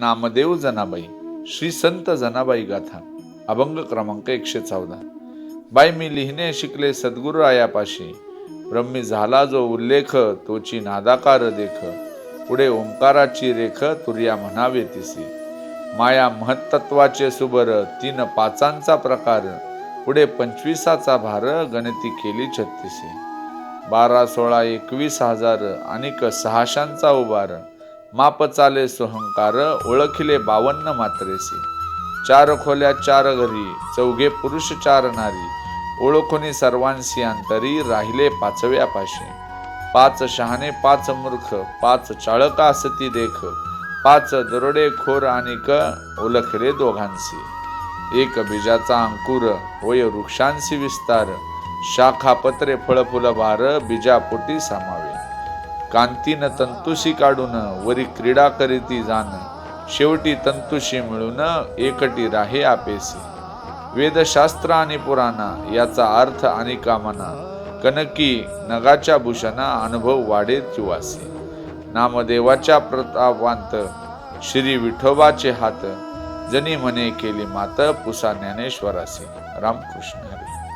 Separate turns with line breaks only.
नामदेव जनाबाई श्री संत जनाबाई गाथा अभंग क्रमांक एकशे चौदा. बाई मी लिहिणे शिकले सद्गुरू आयापाशी ब्रह्मी झाला जो उल्लेख तोची नादाकार देख. पुढे ओंकाराची रेख तुर्या म्हणावे तिसी. माया महत्त्वाचे सुबर तीन पाचांचा प्रकार. पुढे पंचवीसाचा भार गणती केली छत्तीसी. बारा सोळा एकवीस हजार अनिक सहाशांचा उभार. माप चाले सुहंकार ओळखिले बावन्न मात्रेसी. चार खोल्या चार घरी चौघे पुरुष चार नारी. ओळखुनी सर्वांशी अंतरी राहिले पाचव्या पाशे. पाच शहाणे पाच मूर्ख पाच चाळका असती देख. पाच दरोडे खोर क ओळखले दोघांशी. एक बीजाचा अंकुर होय वृक्षांशी विस्तार. शाखा पत्रे फळ फुल भार बीजापोटी सामावे. कांतीन तंतुशी काढून वरी क्रीडा करीती जाण शेवटी तंतुशी मिळून एकटी राहे आपेसी. वेदशास्त्र आणि पुराणा याचा अर्थ आणि कामना कनकी नगाच्या भूषणा अनुभव वाढे चिवासी नामदेवाच्या प्रतापांत श्री विठोबाचे हात जनी मने केली मात पुसा ज्ञानेश्वरासी. रामकृष्ण हरी.